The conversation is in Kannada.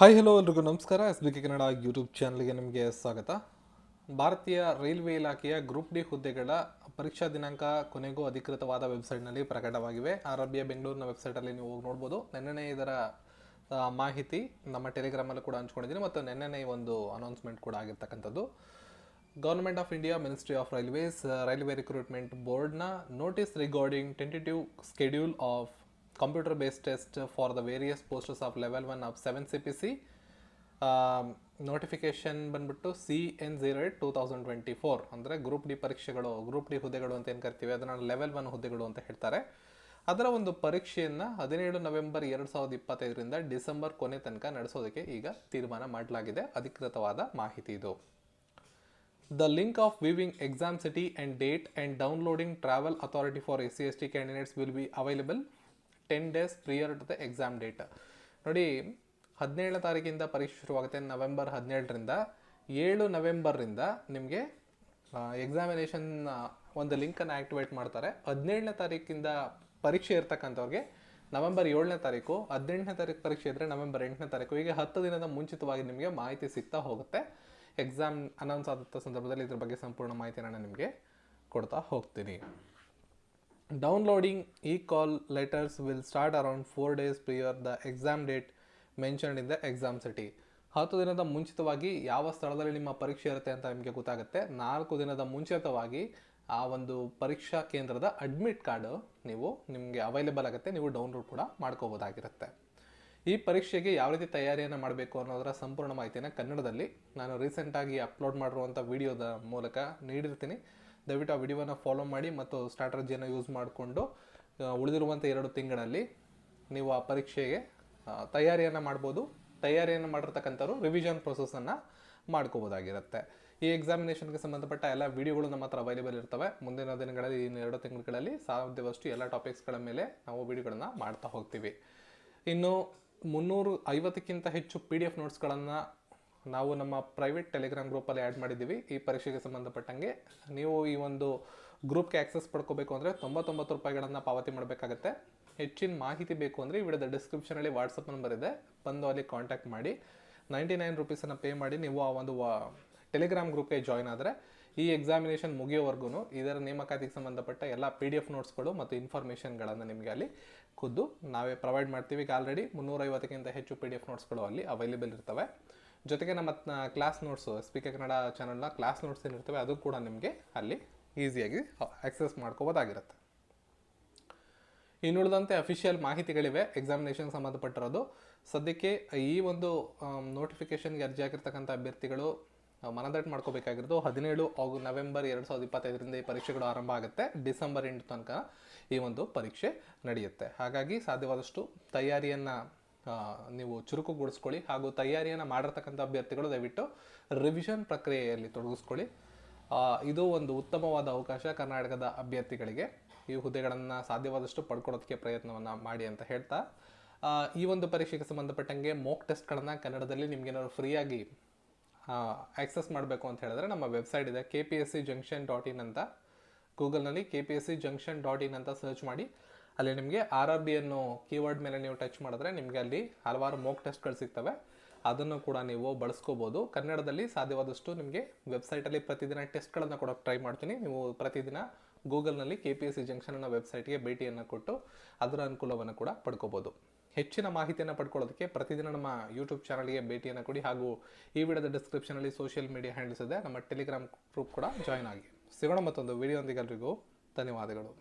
ಹಾಯ್ ಹಲೋ ಎಲ್ರಿಗೂ ನಮಸ್ಕಾರ. S B K Kannada YouTube ಚಾನಲ್ಗೆ ನಿಮಗೆ ಸ್ವಾಗತ. ಭಾರತೀಯ ರೈಲ್ವೆ ಇಲಾಖೆಯ ಗ್ರೂಪ್ ಡಿ ಹುದ್ದೆಗಳ ಪರೀಕ್ಷಾ ದಿನಾಂಕ ಕೊನೆಗೂ ಅಧಿಕೃತವಾದ ವೆಬ್ಸೈಟ್ನಲ್ಲಿ ಪ್ರಕಟವಾಗಿವೆ. ಆರ್ ಬೆಂಗಳೂರಿನ ವೆಬ್ಸೈಟಲ್ಲಿ ನೀವು ಹೋಗಿ ನೋಡ್ಬೋದು. ನೆನ್ನೆನೇ ಇದರ ಮಾಹಿತಿ ನಮ್ಮ ಟೆಲಿಗ್ರಾಮಲ್ಲೂ ಕೂಡ ಹಂಚ್ಕೊಂಡಿದ್ದೀನಿ ಮತ್ತು ನೆನ್ನೆನೇ ಒಂದು ಅನೌನ್ಸ್ಮೆಂಟ್ ಕೂಡ ಆಗಿರ್ತಕ್ಕಂಥದ್ದು. Government of India ministry of railways railway recruitment ಬೋರ್ಡ್ನ notice regarding tentative schedule of computer based test for the various posters one of seven C P C notification ಬಂದ್ಬಿಟ್ಟು C N zero eight two thousand twenty four ಅಂದರೆ ಗ್ರೂಪ್ ಡಿ ಪರೀಕ್ಷೆಗಳು ಗ್ರೂಪ್ ಡಿ ಹುದ್ದೆಗಳು ಅಂತ ಏನು ಕರಿತೀವಿ? ಅದನ್ನು ಲೆವೆಲ್ ಒನ್ ಹುದ್ದೆಗಳು ಅಂತ ಹೇಳ್ತಾರೆ. ಅದರ ಒಂದು ಪರೀಕ್ಷೆಯನ್ನು ಹದಿನೇಳು ನವೆಂಬರ್ ಎರಡು ಸಾವಿರದ ಇಪ್ಪತ್ತೈದರಿಂದ ಡಿಸೆಂಬರ್ ಕೊನೆ ತನಕ ನಡೆಸೋದಕ್ಕೆ ಈಗ ತೀರ್ಮಾನ ಮಾಡಲಾಗಿದೆ. ಅಧಿಕೃತವಾದ ಮಾಹಿತಿ ಇದು. The link of viewing exam city and date and downloading travel authority for S C S T candidates will be available 10 days prior to the exam date ನೋಡಿ, ಹದಿನೇಳನೇ ತಾರೀಕಿಂದ ಪರೀಕ್ಷೆ ಶುರುವಾಗುತ್ತೆ, ನವೆಂಬರ್ ಹದಿನೇಳರಿಂದ. ಏಳು ನವೆಂಬರಿಂದ ನಿಮಗೆ ಎಕ್ಸಾಮಿನೇಷನ್ ಒಂದು ಲಿಂಕನ್ನು ಆ್ಯಕ್ಟಿವೇಟ್ ಮಾಡ್ತಾರೆ. ಹದಿನೇಳನೇ ತಾರೀಕಿಂದ ಪರೀಕ್ಷೆ ಇರ್ತಕ್ಕಂಥವ್ರಿಗೆ ನವೆಂಬರ್ ಏಳನೇ ತಾರೀಕು, ಹದಿನೆಂಟನೇ ತಾರೀಕು ಪರೀಕ್ಷೆ ಇದ್ದರೆ ನವೆಂಬರ್ ಎಂಟನೇ ತಾರೀಕು. ಹೀಗೆ ಹತ್ತು ದಿನದ ಮುಂಚಿತವಾಗಿ ನಿಮಗೆ ಮಾಹಿತಿ ಸಿಗ್ತಾ ಹೋಗುತ್ತೆ. ಎಕ್ಸಾಮ್ ಅನೌನ್ಸ್ ಆದಂಥ ಸಂದರ್ಭದಲ್ಲಿ ಇದ್ರ ಬಗ್ಗೆ ಸಂಪೂರ್ಣ ಮಾಹಿತಿ ನಾನು ನಿಮಗೆ ಕೊಡ್ತಾ ಹೋಗ್ತೀನಿ. E call letters will start around four days prior the exam date mentioned in the exam city ಹತ್ತು ದಿನದ ಮುಂಚಿತವಾಗಿ ಯಾವ ಸ್ಥಳದಲ್ಲಿ ನಿಮ್ಮ ಪರೀಕ್ಷೆ ಇರುತ್ತೆ ಅಂತ ನಿಮಗೆ ಗೊತ್ತಾಗುತ್ತೆ. ನಾಲ್ಕು ದಿನದ ಮುಂಚಿತವಾಗಿ ಆ ಒಂದು ಪರೀಕ್ಷಾ ಕೇಂದ್ರದ ಅಡ್ಮಿಟ್ ಕಾರ್ಡು ನೀವು ನಿಮಗೆ ಅವೈಲೇಬಲ್ ಆಗುತ್ತೆ. ನೀವು ಡೌನ್ಲೋಡ್ ಕೂಡ ಮಾಡ್ಕೋಬೋದಾಗಿರುತ್ತೆ ಈ ಪರೀಕ್ಷೆಗೆ ಯಾವ ರೀತಿ ತಯಾರಿಯನ್ನು ಮಾಡಬೇಕು ಅನ್ನೋದರ ಸಂಪೂರ್ಣ ಮಾಹಿತಿಯನ್ನು ಕನ್ನಡದಲ್ಲಿ ನಾನು ರೀಸೆಂಟಾಗಿ ಅಪ್ಲೋಡ್ ಮಾಡಿರುವಂಥ ವಿಡಿಯೋದ ಮೂಲಕ ನೀಡಿರ್ತೀನಿ. ದಯವಿಟ್ಟು ಆ ವಿಡಿಯೋನ ಫಾಲೋ ಮಾಡಿ ಮತ್ತು ಸ್ಟ್ರಾಟಜಿಯನ್ನು ಯೂಸ್ ಮಾಡಿಕೊಂಡು ಉಳಿದಿರುವಂಥ ಎರಡು ತಿಂಗಳಲ್ಲಿ ನೀವು ಆ ಪರೀಕ್ಷೆಗೆ ತಯಾರಿಯನ್ನು ಮಾಡ್ಬೋದು. ತಯಾರಿಯನ್ನು ಮಾಡಿರ್ತಕ್ಕಂಥವ್ರು ರಿವಿಷನ್ ಪ್ರೊಸೆಸನ್ನು ಮಾಡ್ಕೋಬೋದಾಗಿರುತ್ತೆ. ಈ ಎಕ್ಸಾಮಿನೇಷನ್ಗೆ ಸಂಬಂಧಪಟ್ಟ ಎಲ್ಲ ವಿಡಿಯೋಗಳು ನಮ್ಮ ಹತ್ರ ಅವೈಲೇಬಲ್ ಇರ್ತವೆ. ಮುಂದಿನ ದಿನಗಳಲ್ಲಿ, ಇನ್ನು ಎರಡು ತಿಂಗಳುಗಳಲ್ಲಿ ಸಾಧ್ಯವಷ್ಟು ಎಲ್ಲ ಟಾಪಿಕ್ಸ್ಗಳ ಮೇಲೆ ನಾವು ವಿಡಿಯೋಗಳನ್ನು ಮಾಡ್ತಾ ಹೋಗ್ತೀವಿ. ಇನ್ನು ಮುನ್ನೂರು ಐವತ್ತಕ್ಕಿಂತ ಹೆಚ್ಚು ಪಿ ಡಿ ಎಫ್ ನೋಟ್ಸ್ಗಳನ್ನು ನಾವು ನಮ್ಮ ಪ್ರೈವೇಟ್ ಟೆಲಿಗ್ರಾಮ್ ಗ್ರೂಪಲ್ಲಿ ಆ್ಯಡ್ ಮಾಡಿದ್ದೀವಿ. ಈ ಪರೀಕ್ಷೆಗೆ ಸಂಬಂಧಪಟ್ಟಂಗೆ. ನೀವು ಈ ಒಂದು ಗ್ರೂಪ್ಗೆ ಆಕ್ಸೆಸ್ ಪಡ್ಕೋಬೇಕು ಅಂದರೆ ತೊಂಬತ್ತೊಂಬತ್ತು ರೂಪಾಯಿಗಳನ್ನು ಪಾವತಿ ಮಾಡಬೇಕಾಗತ್ತೆ. ಹೆಚ್ಚಿನ ಮಾಹಿತಿ ಬೇಕು ಅಂದರೆ ಈ ವಿಡಿಯೋದ ಡಿಸ್ಕ್ರಿಪ್ಷನಲ್ಲಿ ವಾಟ್ಸಪ್ ನಂಬರ್ ಇದೆ. ಬಂದು ಅಲ್ಲಿ ಕಾಂಟ್ಯಾಕ್ಟ್ ಮಾಡಿ. ನೈಂಟಿ ನೈನ್ ರುಪೀಸನ್ನು ಪೇ ಮಾಡಿ ನೀವು ಆ ಒಂದು ಟೆಲಿಗ್ರಾಮ್ ಗ್ರೂಪ್ಗೆ ಜಾಯ್ನ್ ಆದರೆ ಈ ಎಕ್ಸಾಮಿನೇಷನ್ ಮುಗಿಯೋವರೆಗೂ ಇದರ ನೇಮಕಾತಿಗೆ ಸಂಬಂಧಪಟ್ಟ ಎಲ್ಲ ಪಿ ಡಿ ಎಫ್ ನೋಟ್ಸ್ಗಳು ಮತ್ತು ಇನ್ಫಾರ್ಮೇಷನ್ಗಳನ್ನು ನಿಮಗೆ ಅಲ್ಲಿ ಖುದ್ದು ನಾವೇ ಪ್ರೊವೈಡ್ ಮಾಡ್ತೀವಿ. ಈಗ ಆಲ್ರೆಡಿ ಮುನ್ನೂರೈವತ್ತಕ್ಕಿಂತ ಹೆಚ್ಚು ಪಿ ಡಿ ಎಫ್ ನೋಟ್ಸ್ಗಳು ಅಲ್ಲಿ ಅವೈಲೇಬಲ್ ಇರ್ತವೆ. ಜೊತೆಗೆ ನಮ್ಮ ಕ್ಲಾಸ್ ನೋಟ್ಸು ಸ್ಪೀಕರ್ ಕನ್ನಡ ಚಾನಲ್ನ ಕ್ಲಾಸ್ ನೋಟ್ಸ್ ಏನಿರ್ತವೆ, ಅದು ಕೂಡ ನಿಮಗೆ ಅಲ್ಲಿ ಈಸಿಯಾಗಿ ಆಕ್ಸೆಸ್ ಮಾಡ್ಕೋಬೋದಾಗಿರುತ್ತೆ. ಇನ್ನುಳಿದಂತೆ ಅಫಿಷಿಯಲ್ ಮಾಹಿತಿಗಳಿವೆ. ಎಕ್ಸಾಮಿನೇಷನ್ ಸಂಬಂಧಪಟ್ಟಿರೋದು. ಸದ್ಯಕ್ಕೆ ಈ ಒಂದು ನೋಟಿಫಿಕೇಷನ್ಗೆ ಅರ್ಜಿ ಹಾಕಿರ್ತಕ್ಕಂಥ ಅಭ್ಯರ್ಥಿಗಳು ಮನದಟ್ಟು ಮಾಡ್ಕೋಬೇಕಾಗಿರೋದು ಹದಿನೇಳು ಹಾಗೂ ನವೆಂಬರ್ ಎರಡು ಸಾವಿರದ ಇಪ್ಪತ್ತೈದರಿಂದ ಈ ಪರೀಕ್ಷೆಗಳು ಆರಂಭ ಆಗುತ್ತೆ. ಡಿಸೆಂಬರ್ ಎಂಟು ತನಕ ಈ ಒಂದು ಪರೀಕ್ಷೆ ನಡೆಯುತ್ತೆ. ಹಾಗಾಗಿ ಸಾಧ್ಯವಾದಷ್ಟು ತಯಾರಿಯನ್ನು ನೀವು ಚುರುಕುಗೊಳಿಸ್ಕೊಳ್ಳಿ ಹಾಗೂ ತಯಾರಿಯನ್ನು ಮಾಡಿರ್ತಕ್ಕಂಥ ಅಭ್ಯರ್ಥಿಗಳು ದಯವಿಟ್ಟು ರಿವಿಷನ್ ಪ್ರಕ್ರಿಯೆಯಲ್ಲಿ ತೊಡಗಿಸ್ಕೊಳ್ಳಿ. ಇದು ಒಂದು ಉತ್ತಮವಾದ ಅವಕಾಶ ಕರ್ನಾಟಕದ ಅಭ್ಯರ್ಥಿಗಳಿಗೆ. ಈ ಹುದ್ದೆಗಳನ್ನು ಸಾಧ್ಯವಾದಷ್ಟು ಪಡ್ಕೊಳ್ಳೋದಕ್ಕೆ ಪ್ರಯತ್ನವನ್ನು ಮಾಡಿ ಅಂತ ಹೇಳ್ತಾ ಈ ಒಂದು ಪರೀಕ್ಷೆಗೆ ಸಂಬಂಧಪಟ್ಟಂಗೆ ಮೋಕ್ ಟೆಸ್ಟ್ಗಳನ್ನು ಕನ್ನಡದಲ್ಲಿ ನಿಮ್ಗೇನಾದ್ರು ಫ್ರೀಯಾಗಿ ಆಕ್ಸೆಸ್ ಮಾಡಬೇಕು ಅಂತ ಹೇಳಿದ್ರೆ ನಮ್ಮ ವೆಬ್ಸೈಟ್ ಇದೆ K P S C junction dot in ಅಂತ. ಗೂಗಲ್ನಲ್ಲಿ K P S C junction dot in ಅಂತ ಸರ್ಚ್ ಮಾಡಿ. ಅಲ್ಲಿ ನಿಮಗೆ ಆರ್ ಆರ್ ಬಿ ಅನ್ನೋ ಕೀವರ್ಡ್ ಮೇಲೆ ನೀವು ಟಚ್ ಮಾಡಿದ್ರೆ ನಿಮಗೆ ಅಲ್ಲಿ ಹಲವಾರು ಮೋಕ್ ಟೆಸ್ಟ್ಗಳು ಸಿಗ್ತವೆ. ಅದನ್ನು ಕೂಡ ನೀವು ಬಳಸ್ಕೋಬೋದು. ಕನ್ನಡದಲ್ಲಿ ಸಾಧ್ಯವಾದಷ್ಟು ನಿಮಗೆ ವೆಬ್ಸೈಟಲ್ಲಿ ಪ್ರತಿದಿನ ಟೆಸ್ಟ್ಗಳನ್ನು ಕೊಡೋಕೆ ಟ್ರೈ ಮಾಡ್ತೀನಿ. ನೀವು ಪ್ರತಿದಿನ ಗೂಗಲ್ನಲ್ಲಿ K P S C junction ಅನ್ನೋ ವೆಬ್ಸೈಟ್ಗೆ ಭೇಟಿಯನ್ನು ಕೊಟ್ಟು ಅದರ ಅನುಕೂಲವನ್ನು ಕೂಡ ಪಡ್ಕೋಬೋದು. ಹೆಚ್ಚಿನ ಮಾಹಿತಿಯನ್ನು ಪಡ್ಕೊಳ್ಳೋದಕ್ಕೆ ಪ್ರತಿದಿನ ನಮ್ಮ ಯೂಟ್ಯೂಬ್ ಚಾನಲ್ಗೆ ಭೇಟಿಯನ್ನು ಕೊಡಿ. ಹಾಗೂ ಈ ವಿಡಿಯೋದ ಡಿಸ್ಕ್ರಿಪ್ಷನಲ್ಲಿ ಸೋಷಿಯಲ್ ಮೀಡಿಯಾ ಹ್ಯಾಂಡಲ್ಸ್ ಇದೆ. ನಮ್ಮ ಟೆಲಿಗ್ರಾಮ್ ಗ್ರೂಪ್ ಕೂಡ ಜಾಯ್ನ್ ಆಗಿ. ಸಿಗೋಣ ಮತ್ತೊಂದು ವಿಡಿಯೋದೊಂದಿಗೆ ಎಲ್ರಿಗೂ. ಧನ್ಯವಾದಗಳು.